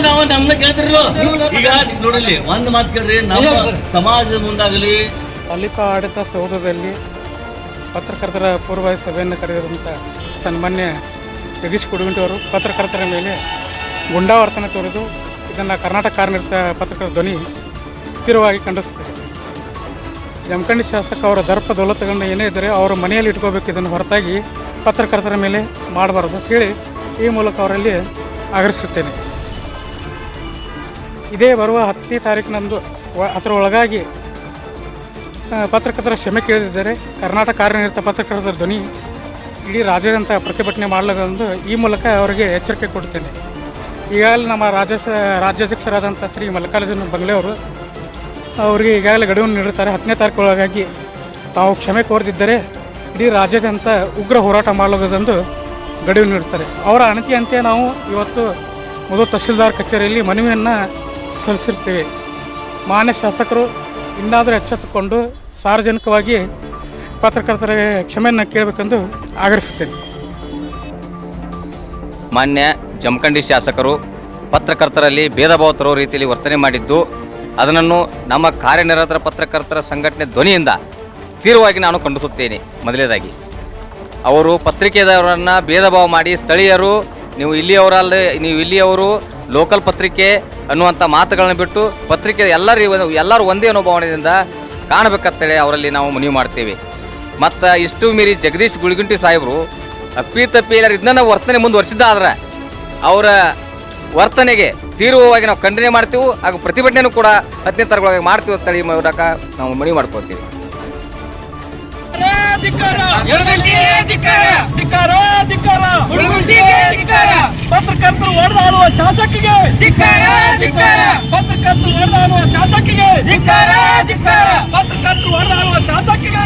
ನಾವು ನಾವು ನೋಡಲಿ ಒಂದ್ ಮಾತು ಕೇಳ್ರಿ ನಮ್ಮ ಸಮಾಜದ ಮುಂದಾಗಲಿ ಪಾಲಿಕಾ ಆಡಳಿತ ಸೌಧದಲ್ಲಿ ಪತ್ರಕರ್ತರ ಪೂರ್ವ ಸಭೆಯನ್ನು ಕರೆದಿರುವಂಥ ಸನ್ಮಾನ್ಯ ಜಗದೀಶ್ ಅವರು ಪತ್ರಕರ್ತರ ಮೇಲೆ ಗುಂಡಾವರ್ತನ ತೋರಿದು ಇದನ್ನು ಕರ್ನಾಟಕ ಕಾರ್ಯನಿರತ ಪತ್ರಕರ್ತರ ಧ್ವನಿ ಸ್ಥಿರವಾಗಿ ಖಂಡಿಸುತ್ತದೆ ಜಮಖಂಡಿ ಶಾಸಕ ಅವರ ದರ್ಪ ದೌಲತ್ತುಗಳನ್ನ ಏನೇ ಇದ್ದರೆ ಅವರ ಮನೆಯಲ್ಲಿ ಇಟ್ಕೋಬೇಕು, ಇದನ್ನು ಹೊರತಾಗಿ ಪತ್ರಕರ್ತರ ಮೇಲೆ ಮಾಡಬಾರದು ಅಂತ ಹೇಳಿ ಈ ಮೂಲಕ ಅವರಲ್ಲಿ ಆಗ್ರಹಿಸುತ್ತೇನೆ. ಇದೇ ಬರುವ ಹತ್ತನೇ ತಾರೀಕಿನಂದು ಅದರ ಒಳಗಾಗಿ ಪತ್ರಕರ್ತರ ಕ್ಷಮೆ ಕೇಳಿದಿದ್ದಾರೆ ಕರ್ನಾಟಕ ಕಾರ್ಯನಿರತ ಪತ್ರಕರ್ತರ ಧ್ವನಿ ಇಡೀ ರಾಜ್ಯಾದ್ಯಂತ ಪ್ರತಿಭಟನೆ ಮಾಡಲಾಗದಂದು ಈ ಮೂಲಕ ಅವರಿಗೆ ಎಚ್ಚರಿಕೆ ಕೊಡ್ತೇನೆ. ಈಗಾಗಲೇ ನಮ್ಮ ರಾಜ್ಯ ರಾಜ್ಯಾಧ್ಯಕ್ಷರಾದಂಥ ಶ್ರೀ ಮಲ್ಲಿಕಾರ್ಜುನ ಬಂಗ್ಲೆ ಅವರು ಅವರಿಗೆ ಈಗಾಗಲೇ ಗಡುವನ್ನು ನೀಡುತ್ತಾರೆ ಹತ್ತನೇ ತಾರೀಕು ಒಳಗಾಗಿ ತಾವು ಕ್ಷಮೆ ಕೋರದಿದ್ದರೆ ಇಡೀ ರಾಜ್ಯಾದ್ಯಂತ ಉಗ್ರ ಹೋರಾಟ ಮಾಡಲಾಗದಂದು ಗಡುವು ನೀಡುತ್ತಾರೆ ಅವರ ಅಣತಿಯಂತೆ ನಾವು ಇವತ್ತು ಮೊದಲು ತಹಶೀಲ್ದಾರ್ ಕಚೇರಿಯಲ್ಲಿ ಮನವಿಯನ್ನು ಸಲ್ಲಿಸಿರ್ತೇವೆ. ಮಾನ್ಯ ಶಾಸಕರು ಇನ್ನಾದರೂ ಎಚ್ಚೆತ್ತುಕೊಂಡು ಸಾರ್ವಜನಿಕವಾಗಿ ಪತ್ರಕರ್ತರ ಕ್ಷಮೆಯನ್ನು ಕೇಳಬೇಕೆಂದು ಆಗ್ರಹಿಸುತ್ತೇನೆ. ಮಾನ್ಯ ಜಮಖಂಡಿ ಶಾಸಕರು, ಪತ್ರಕರ್ತರಲ್ಲಿ ಭೇದ ಭಾವ ತರೋ ರೀತಿಯಲ್ಲಿ ವರ್ತನೆ ಮಾಡಿದ್ದು ಅದನ್ನು ನಮ್ಮ ಕಾರ್ಯನಿರತರ ಪತ್ರಕರ್ತರ ಸಂಘಟನೆ ಧ್ವನಿಯಿಂದ ತೀವ್ರವಾಗಿ ನಾನು ಖಂಡಿಸುತ್ತೇನೆ. ಮೊದಲನೇದಾಗಿ, ಅವರು ಪತ್ರಿಕೆದಾರರನ್ನು ಭೇದ ಭಾವ ಮಾಡಿ, ಸ್ಥಳೀಯರು, ನೀವು ಇಲ್ಲಿಯವರಲ್ಲ ನೀವು ಇಲ್ಲಿಯವರು ಲೋಕಲ್ ಪತ್ರಿಕೆ ಅನ್ನುವಂಥ ಮಾತುಗಳನ್ನು ಬಿಟ್ಟು ಪತ್ರಿಕೆ ಎಲ್ಲರೂ ಎಲ್ಲರೂ ಒಂದೇ ಅನುಭವದಿಂದ ಕಾಣಬೇಕಂತೇಳಿ ಅವರಲ್ಲಿ ನಾವು ಮನವಿ ಮಾಡ್ತೇವೆ. ಮತ್ತು ಇಷ್ಟು ಮೀರಿ ಜಗದೀಶ್ ಗುಳಿಗುಂಟಿ ಸಾಹೇಬರು ಅಪ್ಪಿ ತಪ್ಪಿ ಎಲ್ಲರೂ ಇದನ್ನ ವರ್ತನೆ ಮುಂದುವರಿಸಿದ್ದಾದ್ರೆ ಅವರ ವರ್ತನೆಗೆ ತೀವ್ರವಾಗಿ ನಾವು ಖಂಡನೆ ಮಾಡ್ತೀವಿ ಹಾಗೂ ಪ್ರತಿಭಟನೆನೂ ಕೂಡ ಹತ್ತನೇ ತರಗೊಳಗೆ ಮಾಡ್ತೀವಿ ಅಂತೇಳಿ ಮೂಲಕ ನಾವು ಮನವಿ ಮಾಡ್ಕೊಳ್ತೀವಿ. ಪತ್ರಕರ್ತರು ಹೊಡೆದಾಡುವ ಶಾಸಕಿಗೆ ಪತ್ರಕರ್ತರು ಹೊಡೆದಾಡುವ ಶಾಸಕಿಗೆ ಪತ್ರಕರ್ತರು ಹೊಡೆದಾಡುವ ಶಾಸಕಿಗೆ